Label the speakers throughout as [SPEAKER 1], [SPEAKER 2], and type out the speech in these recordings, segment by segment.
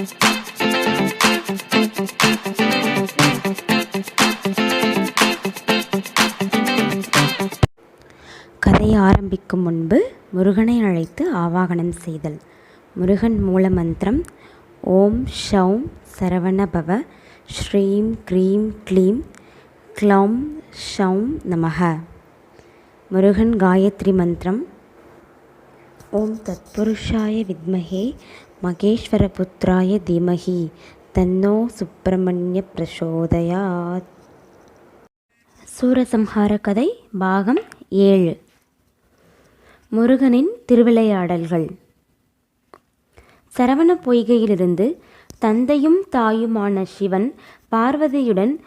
[SPEAKER 1] கதை ஆரம்பிக்கும் முன்பு முருகனை அழைத்து ஆவாகனம் செய்தல். முருகன் மூலமந்திரம் ஓம் ஷௌம் சரவணபவ ஸ்ரீம் க்ரீம் க்ளீம் க்ளௌம் ஷௌம் நமக. முருகன் காயத்ரி மந்திரம் ஓம் தத்புருஷாய வித்மஹே மகேஸ்வரபுத்ராய திமகி தன்னோ சுப்பிரமணிய பிரசோதயாத் சூரசம்ஹார கதை பாகம் ஏழு. முருகனின் திருவிளையாடல்கள். சரவண பொய்கையிலிருந்து தந்தையும் தாயுமான சிவன் பார்வதியுடன்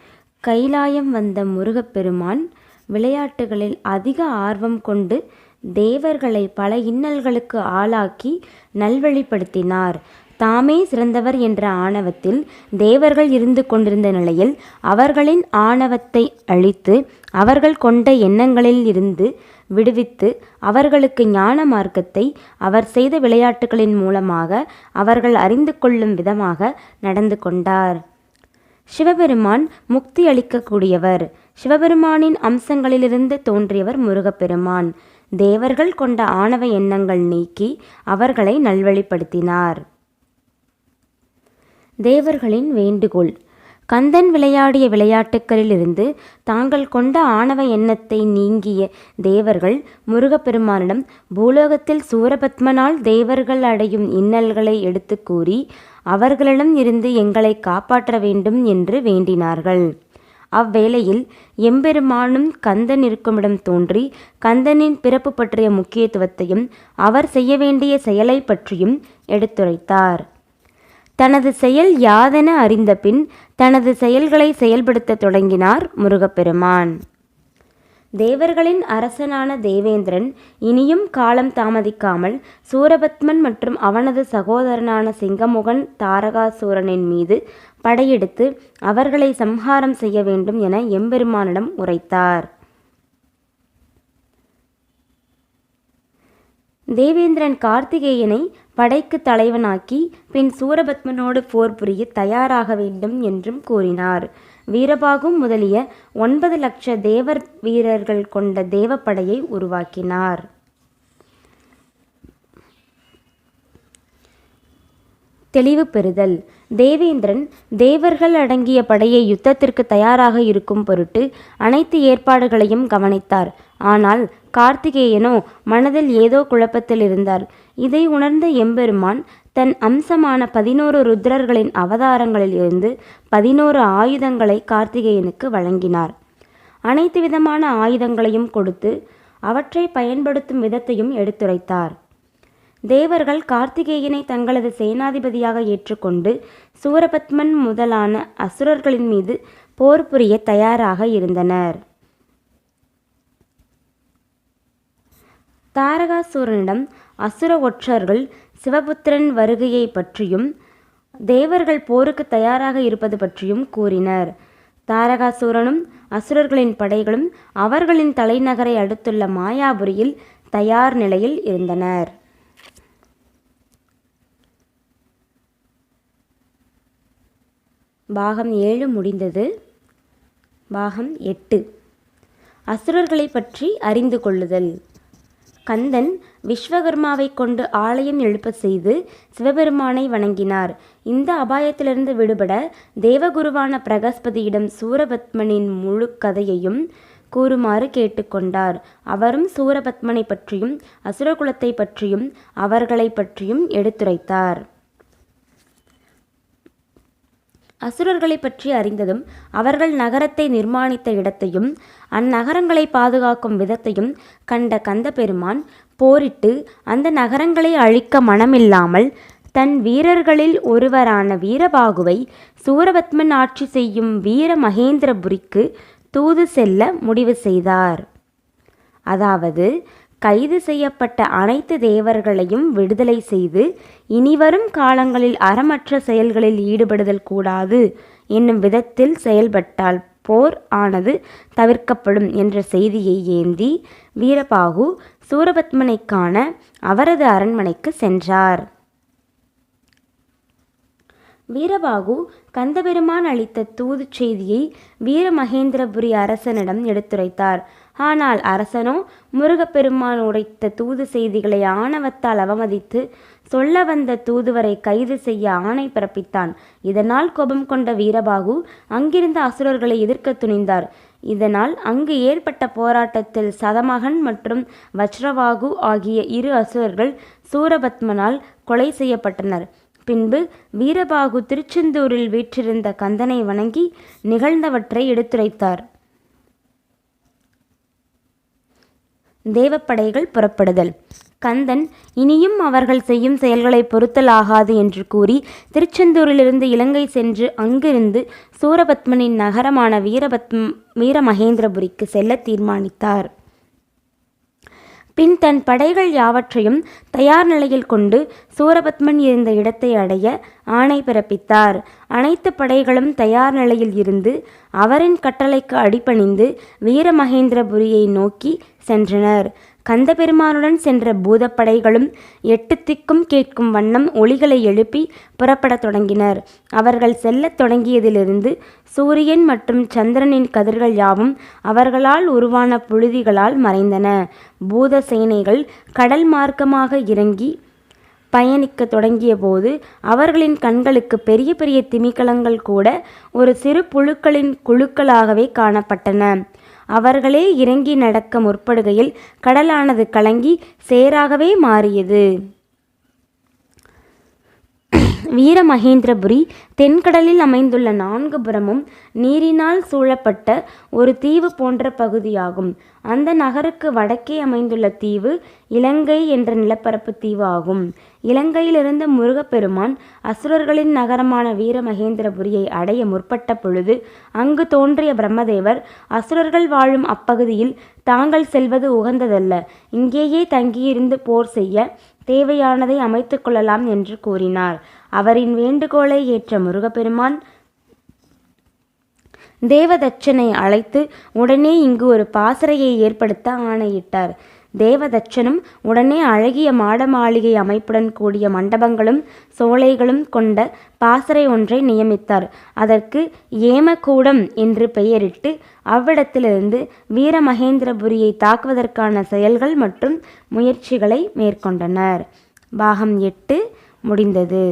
[SPEAKER 1] கைலாயம் வந்த முருகப்பெருமான் விளையாட்டுகளில் அதிக ஆர்வம் கொண்டு தேவர்களை பல இன்னல்களுக்கு ஆளாக்கி நல்வழிப்படுத்தினார். தாமே சிறந்தவர் என்ற ஆணவத்தில் தேவர்கள் இருந்து கொண்டிருந்த நிலையில் அவர்களின் ஆணவத்தை அழித்து அவர்கள் கொண்ட எண்ணங்களில் இருந்து விடுவித்து அவர்களுக்கு ஞான மார்க்கத்தை அவர் செய்த விளையாட்டுகளின் மூலமாக அவர்கள் அறிந்து கொள்ளும் விதமாக நடந்து கொண்டார். சிவபெருமான் முக்தி அளிக்கக்கூடியவர். சிவபெருமானின் அம்சங்களிலிருந்து தோன்றியவர் முருகப்பெருமான். தேவர்கள் கொண்ட ஆணவ எண்ணங்கள் நீக்கி அவர்களை நல்வழிப்படுத்தினார். தேவர்களின் வேண்டுகோள். கந்தன் விளையாடிய விளையாட்டுக்களிலிருந்து தாங்கள் கொண்ட ஆணவ எண்ணத்தை நீங்கிய தேவர்கள் முருகப்பெருமானிடம் பூலோகத்தில் சூரபத்மனால் தேவர்கள் அடையும் இன்னல்களை எடுத்து கூறி அவர்களிடம் இருந்து எங்களை காப்பாற்ற வேண்டும் என்று வேண்டினார்கள். அவ்வேளையில் எம்பெருமானும் கந்தன் இருக்குமிடம் தோன்றி கந்தனின் பிறப்பு பற்றிய முக்கியத்துவத்தையும் அவர் செய்ய வேண்டிய செயலை பற்றியும் எடுத்துரைத்தார். தனது செயல் யாதென அறிந்தபின் தனது செயல்களை செயல்படுத்த தொடங்கினார் முருகப்பெருமான். தேவர்களின் அரசனான தேவேந்திரன் இனியும் காலம் தாமதிக்காமல் சூரபத்மன் மற்றும் அவனது சகோதரனான சிங்கமுகன் தாரகாசூரனின் மீது படையெடுத்து அவர்களை சம்ஹாரம் செய்ய வேண்டும் என எம்பெருமானிடம் உரைத்தார். தேவேந்திரன் கார்த்திகேயனை படைக்கு தலைவனாக்கி பின் சூரபத்மனோடு போர் புரிய தயாராக வேண்டும் என்றும் கூறினார். வீரபாகும் முதலிய ஒன்பது லட்ச தேவர் வீரர்கள் கொண்ட தேவப்படையை உருவாக்கினார். தெளிவு பெறுதல். தேவேந்திரன் தேவர்கள் அடங்கிய படையை யுத்தத்திற்கு தயாராக இருக்கும் பொருட்டு அனைத்து ஏற்பாடுகளையும் கவனித்தார். ஆனால் கார்த்திகேயனோ மனதில் ஏதோ குழப்பத்தில் இருந்தார். இதை உணர்ந்த எம்பெருமான் தன் அம்சமான பதினோரு ருத்ரர்களின் அவதாரங்களில் இருந்து பதினோரு ஆயுதங்களை கார்த்திகேயனுக்கு வழங்கினார். அனைத்து விதமான ஆயுதங்களையும் கொடுத்து அவற்றை பயன்படுத்தும் விதத்தையும் எடுத்துரைத்தார். தேவர்கள் கார்த்திகேயனை தங்களது சேனாதிபதியாக ஏற்றுக்கொண்டு சூரபத்மன் முதலான அசுரர்களின் மீது போர் புரிய தயாராக இருந்தனர். தாரகாசூரனிடம் அசுர ஒற்றர்கள் சிவபுத்திரன் வருகையை பற்றியும் தேவர்கள் போருக்கு தயாராக இருப்பது பற்றியும் கூறினர். தாரகாசூரனும் அசுரர்களின் படைகளும் அவர்களின் தலைநகரை அடுத்துள்ள மாயாபுரியில் தயார் நிலையில் இருந்தனர். பாகம் ஏழு முடிந்தது. பாகம் எட்டு. அசுரர்களை பற்றி அறிந்து கொள்ளுதல். கந்தன் விஸ்வகர்மாவை கொண்டு ஆலயம் எழுப்ப செய்து சிவபெருமானை வணங்கினார். இந்த அபாயத்திலிருந்து விடுபட தேவகுருவான பிரகஸ்பதியிடம் சூரபத்மனின் முழு கதையையும் கூறுமாறு கேட்டுக்கொண்டார். அவரும் சூரபத்மனை பற்றியும் அசுரகுலத்தை பற்றியும் அவர்களை பற்றியும் எடுத்துரைத்தார். அசுரர்களை பற்றி அறிந்ததும் அவர்கள் நகரத்தை நிர்மாணித்த இடத்தையும் அந்நகரங்களை பாதுகாக்கும் விதத்தையும் கண்ட கந்தபெருமான் போரிட்டு அந்த நகரங்களை அழிக்க மனமில்லாமல் தன் வீரர்களில் ஒருவரான வீரபாகுவை சூரபத்மன் ஆட்சி செய்யும் வீர மகேந்திரபுரிக்கு தூது செல்ல முடிவு செய்தார். அதாவது கைது செய்யப்பட்ட அனைத்து தேவர்களையும் விடுதலை செய்து இனிவரும் காலங்களில் அறமற்ற செயல்களில் ஈடுபடுதல் கூடாது என்னும் விதத்தில் செயல்பட்டால் போர் ஆனது தவிர்க்கப்படும் என்ற செய்தியை ஏந்தி வீரபாகு சூரபத்மனை காண அவரது அரண்மனைக்கு சென்றார். வீரபாகு கந்தபெருமான் அளித்த தூது செய்தியை வீரமகேந்திரபுரி அரசனிடம் எடுத்துரைத்தார். ஆனால் அரசனோ முருகப்பெருமான் உரைத்த தூது செய்திகளை ஆணவத்தால் அவமதித்து சொல்ல வந்த தூதுவரை கைது செய்ய ஆணை பிறப்பித்தான். இதனால் கோபம் கொண்ட வீரபாகு அங்கிருந்த அசுரர்களை எதிர்க்க துணிந்தார். இதனால் அங்கு ஏற்பட்ட போராட்டத்தில் சதமகன் மற்றும் வஜ்ரவாகு ஆகிய இரு அசுரர்கள் சூரபத்மனால் கொலை செய்யப்பட்டனர். பின்பு வீரபாகு திருச்செந்தூரில் வீற்றிருந்த கந்தனை வணங்கி நிகழ்ந்தவற்றை எடுத்துரைத்தார். தேவப்படைகள் புறப்படுதல். கந்தன் இனியும் அவர்கள் செய்யும் செயல்களை பொறுத்தலாகாது என்று கூறி திருச்செந்தூரிலிருந்து இலங்கை சென்று அங்கிருந்து சூரபத்மனின் நகரமான வீரபத்ம் வீரமகேந்திரபுரிக்கு செல்ல தீர்மானித்தார். பின் தன் படைகள் யாவற்றையும் தயார் நிலையில் கொண்டு சூரபத்மன் இருந்த இடத்தை அடைய ஆணை பிறப்பித்தார். அனைத்து படைகளும் தயார் நிலையில் இருந்து அவரின் கட்டளைக்கு அடிபணிந்து வீரமகேந்திரபுரியை நோக்கி சென்றனர். கந்தபெருமானுடன் சென்ற பூதப்படைகளும் எட்டு திக்கும் கேட்கும் வண்ணம் ஒளிகளை எழுப்பி புறப்படத் தொடங்கினர். அவர்கள் செல்லத் தொடங்கியதிலிருந்து சூரியன் மற்றும் சந்திரனின் கதிர்கள் யாவும் அவர்களால் உருவான புழுதிகளால் மறைந்தன. பூத சேனைகள் கடல் மார்க்கமாக இறங்கி பயணிக்க தொடங்கிய போது அவர்களின் கண்களுக்கு பெரிய பெரிய திமிக்கலங்கள் கூட ஒரு சிறு புழுக்களின் குழுக்களாகவே காணப்பட்டன. அவர்களே இறங்கி நடக்க முற்படுகையில் கடலானது கலங்கி சேராகவே மாறியது. வீரமகேந்திரபுரி தென்கடலில் அமைந்துள்ள நான்கு புறமும் நீரினால் சூழப்பட்ட ஒரு தீவு போன்ற பகுதியாகும். அந்த நகருக்கு வடக்கே அமைந்துள்ள தீவு இலங்கை என்ற நிலப்பரப்பு தீவு ஆகும். இலங்கையிலிருந்த முருகப்பெருமான் அசுரர்களின் நகரமான வீரமகேந்திரபுரியை அடைய முற்பட்ட பொழுது அங்கு தோன்றிய பிரம்மதேவர் அசுரர்கள் வாழும் அப்பகுதியில் தாங்கள் செல்வது உகந்ததல்ல. இங்கேயே தங்கியிருந்து போர் செய்ய தேவையானதை அமைத்து கொள்ளலாம் என்று கூறினார். அவரின் வேண்டுகோளை ஏற்ற முருகப்பெருமான் தேவதச்சனை அழைத்து உடனே இங்கு ஒரு பாசறையை ஏற்படுத்த ஆணையிட்டார். தேவதச்சனும் உடனே அழகிய மாட மாளிகை அமைப்புடன் கூடிய மண்டபங்களும் சோலைகளும் கொண்ட பாசறை ஒன்றை நியமித்தார். அதற்கு ஏமகூடம் என்று பெயரிட்டு அவ்விடத்திலிருந்து வீரமகேந்திரபுரியை தாக்குவதற்கான செயல்கள் மற்றும் முயற்சிகளை மேற்கொண்டனர். பாகம் எட்டு முடிந்தது.